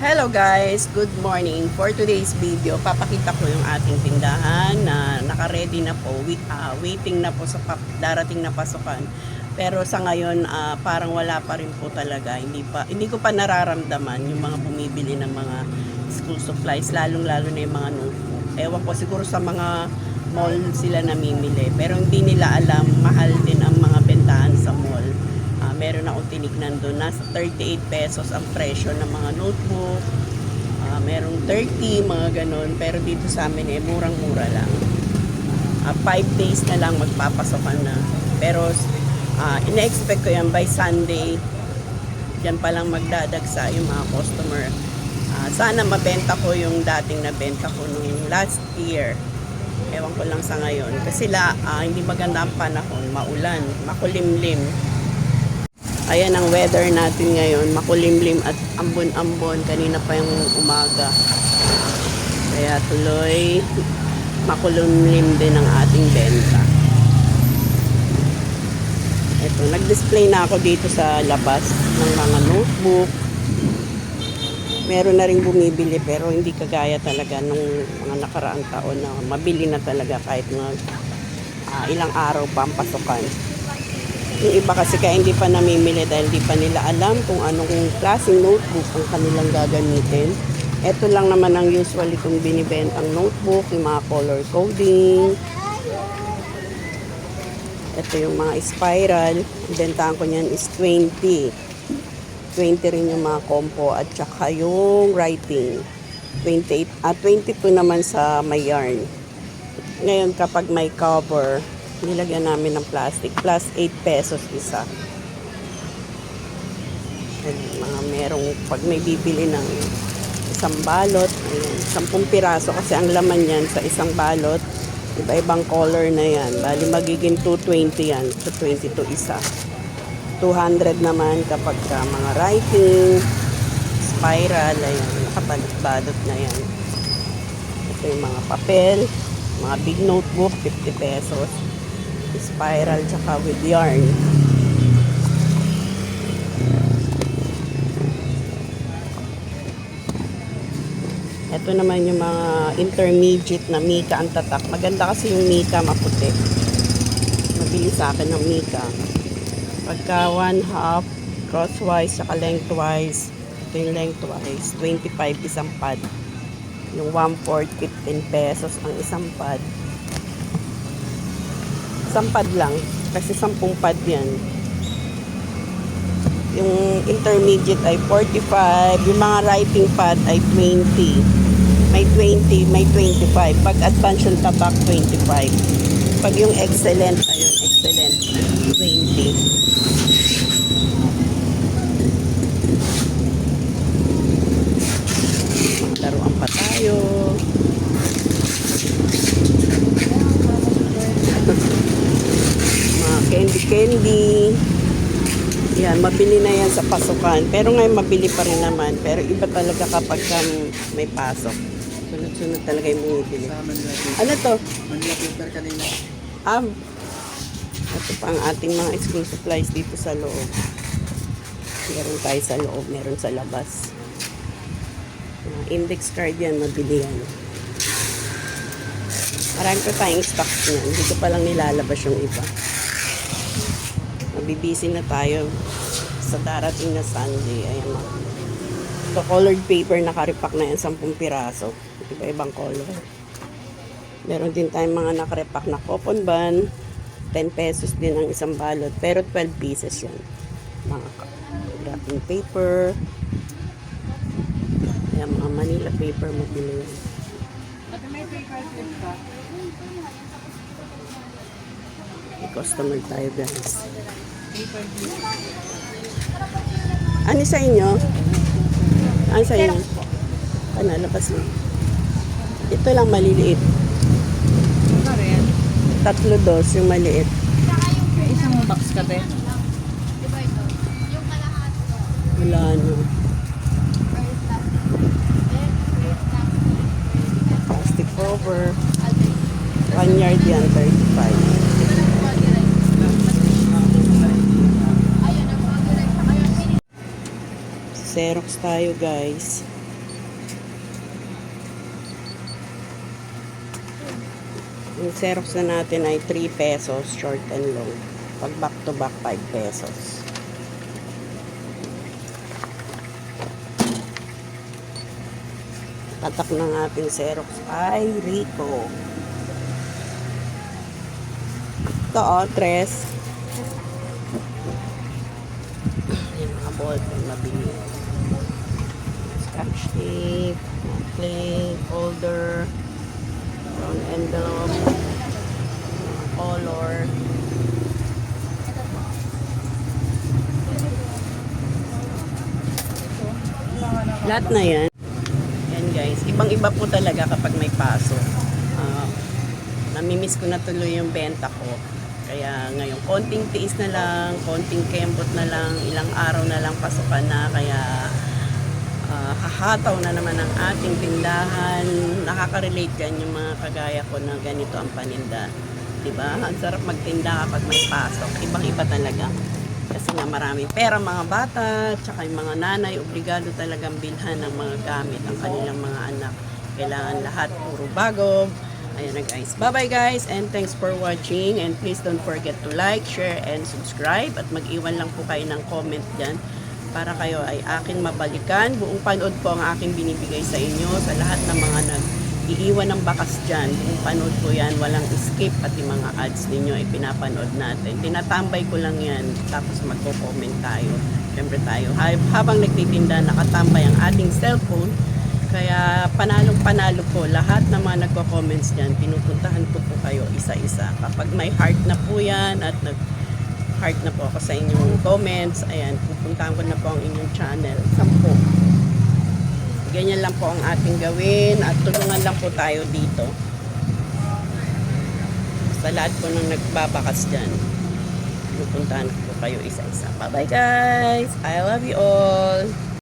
Hello guys, good morning. For today's video, papakita ko yung ating tindahan na naka-ready na po, wait, ah, waiting na po sa darating na pasukan. Pero sa ngayon, ah, parang wala pa rin po talaga. Hindi pa hindi ko pa nararamdaman yung mga bumibili ng mga school supplies, lalong-lalo na yung mga notebook. Ewan ko siguro sa mga mall sila namimili, pero hindi nila alam mahal din ang mga bentahan sa mall. Ah, meron akong tinignan doon. Nasa 38 pesos ang presyo ng mga notebook. Ah, merong 30, mga ganun. Pero dito sa amin eh, murang-mura lang. 5 days na lang magpapasokan na. Pero ah, ina-expect ko yan by Sunday. Diyan pa lang magdadagsa yung mga customer. Ah, sana mabenta ko yung dating nabenta ko nung last year. Ewan ko lang sa ngayon. Kasi la, ah, hindi maganda ang panahon. Maulan, makulimlim. Ayan ang weather natin ngayon. Makulimlim at ambon-ambon. Kanina pa yung umaga. Kaya tuloy makulimlim din ang ating benta. Ito, nag-display na ako dito sa labas ng mga notebook. Meron na rin bumibili pero hindi kagaya talaga nung mga nakaraang taon na mabili na talaga kahit mga ah, ilang araw pa ang pasukan. Yung iba kasi kaya hindi pa namimili dahil hindi pa nila alam kung anong klaseng notebook ang kanilang gagamitin. Ito lang naman ang usually kung binibentang notebook, yung mga color coding. Ito yung mga spiral. Bentahan ko niyan is 20. 20 rin yung mga compo at saka yung writing. 28, ah, 22 naman sa may yarn. Ngayon kapag may cover, nilagyan namin ng plastic plus 8 pesos isa. And mga merong pag may bibili ng isang balot, ayan, 10 piraso kasi ang laman yan sa isang balot, iba-ibang color na yan. Bali magiging 220 yan, 220 to isa. 200 naman kapag ka mga writing, spiral, ayan, nakabalot-balot na yan. Ito yung mga papel, mga big notebook, 50 pesos. Spiral tsaka with yarn. Ito naman yung mga intermediate na Mika ang tatak. Maganda kasi yung Mika maputi. Mabili sa akin ng Mika. Pagka one half, crosswise, saka lengthwise, ito yung lengthwise, 25 isang pad. Yung 1/4, 15 pesos ang isang pad. Isang pad lang, kasi 10 pad yan. Yung intermediate ay 45, yung mga writing pad ay 20. May 20, may 25. Pag advanced yung tabak, 25. Pag yung excellent, ayun, excellent, 20. Laruan pa tayo. Mga candy-candy. Yan, mabili na yan sa pasukan. Pero ngayon mabili pa rin naman. Pero iba talaga kapag um, may pasok. Sunod-sunod talaga yung bumibili. Ano to? Manila Paper kanina. Um, ito pa ang ating mga school supplies dito sa loob. Meron tayo sa loob, meron sa labas. Mga index card yan, mabili yan. Marami pa tayong stocks niyan. Dito pa lang nilalabas yung iba. Mabibisi na tayo sa darating na Sunday. Ayan mga. Ito colored paper, nakaripak na yan, 10 piraso. Iba-ibang color. Meron din tayong mga nakarepak na coupon ban. 10 pesos din ang isang balot. Pero 12 pieces yan. Mga ka- wrapping paper. Ayan, mga Manila paper mabili yan. May customer tayo guys. Ano sa inyo? Ano sa inyo? Ano, labas mo. Ito lang maliliit. Ano? Tatlo dos yung maliit. Isang box ka ba? Wala na. Plastic cover. One yard yan, 35. Xerox tayo guys. Yung xerox na natin ay 3 pesos short and long. Pag back to back 5 pesos. Tatak ng ating xerox ay Rico. Ito o, oh, tres. Ballpen mabili. Scotch tape, plate, folder, brown envelope, color. Lahat na yan. Yan guys. Ibang-iba po talaga kapag may pasok. Ah, namimiss ko na tuloy yung benta ko. Kaya ngayon, konting tiis na lang, konting kembot na lang, ilang araw na lang pasukan na. Kaya ah, hahataw na naman ang ating tindahan. Nakaka-relate yan yung mga kagaya ko na ganito ang paninda. 'Di ba? Ang sarap magtinda kapag may pasok. Ibang-iba talaga. Kasi nga maraming pera mga bata, tsaka yung mga nanay, obligado talagang bilhan ng mga gamit ang kanilang mga anak. Kailangan lahat puro bago. Ayan na guys. Bye-bye guys and thanks for watching and please don't forget to like, share, and subscribe at mag-iwan lang po kayo ng comment dyan para kayo ay akin mabalikan. Buong panood po ang aking binibigay sa inyo sa lahat ng mga nag-iiwan ng bakas dyan. Buong panood po yan, walang at yung mga ads ninyo ay pinapanood natin. Tinatambay ko lang yan tapos magko-comment tayo. Siyempre tayo. Hab- Habang nagtitinda, nakatambay ang ating cellphone. Kaya panalong panalo po lahat ng mga nagko-comments dyan. Pinupuntahan ko po kayo isa-isa. Kapag may heart na po yan at nag heart na po ako sa inyong comments. Ayan, pupuntahan ko na po ang inyong channel. Sampo. Ganyan lang po ang ating gawin at tulungan lang po tayo dito. Sa lahat po ng nagbabakas dyan. Pupuntahan ko po kayo isa-isa. Bye-bye guys! I love you all!